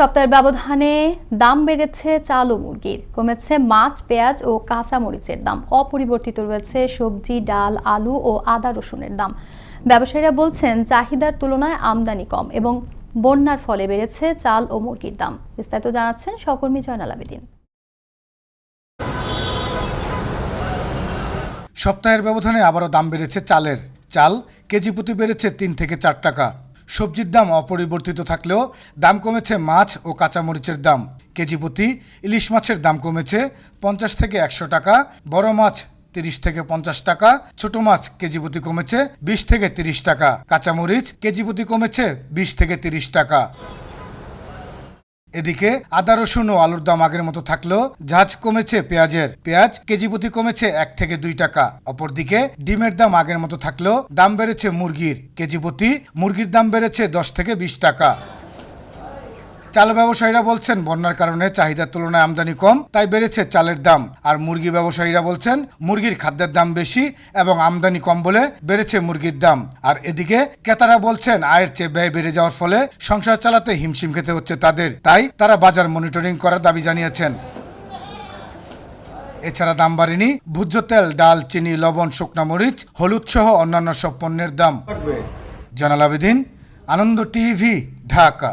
সপ্তাহের ব্যবধানে দাম বেড়েছে চাল ও মুরগির। কমেছে মাছ, পেঁয়াজ ও কাঁচা মরিচের দাম। অপরিবর্তিত রয়েছে সবজি, ডাল, আলু ও আদা রসুনের দাম। ব্যবসায়ীরা বলছেন, চাহিদার তুলনায় আমদানি কম এবং বন্যার ফলে বেড়েছে চাল ও মুরগির দাম। বিস্তারিত জানাচ্ছেন সহকর্মী জয়নাল আবেদিন। সপ্তাহের ব্যবধানে আবারও দাম বেড়েছে চালের। চাল কেজি প্রতি বেড়েছে তিন থেকে চার টাকা। সবজির দাম অপরিবর্তিত থাকলেও দাম কমেছে মাছ ও কাঁচামরিচের দাম। কেজি প্রতি ইলিশ মাছের দাম কমেছে পঞ্চাশ থেকে একশো টাকা, বড় মাছ তিরিশ থেকে পঞ্চাশ টাকা, ছোট মাছ কেজি প্রতি কমেছে বিশ থেকে তিরিশ টাকা, কাঁচামরিচ কেজি প্রতি কমেছে বিশ থেকে তিরিশ টাকা। এদিকে আদা, রসুন ও আলুর দাম আগের মতো থাকলেও ঝাঁজ কমেছে পেঁয়াজের। পেঁয়াজ কেজি প্রতি কমেছে এক থেকে দুই টাকা। অপরদিকে ডিমের দাম আগের মতো থাকলেও দাম বেড়েছে মুরগির। কেজি প্রতি মুরগির দাম বেড়েছে দশ থেকে বিশ টাকা। চাল ব্যবসায়ীরা বলছেন বন্যার কারণে চাহিদার তুলনায় আমদানি কম তাই বেড়েছে চালের দাম। আর মুরগি ব্যবসায়ীরা বলছেন মুরগির খাদ্যের দাম বেশি এবং আমদানি কম বলে বেড়েছে মুরগির দাম। আর এদিকে ক্রেতারা বলছেন আয়ের চেয়ে ব্যয় বেড়ে যাওয়ার ফলে সংসার চালাতে হিমশিম খেতে হচ্ছে তাদের। তাই তারা বাজার মনিটরিং করার দাবি জানিয়েছেন। এছাড়া দাম বাড়েনি ভোজ্য তেল ডাল চিনি লবণ শুকনা মরিচ হলুদ সহ অন্যান্য সব পণ্যের দাম। জানাল আবেদিন আনন্দ টিভি ঢাকা।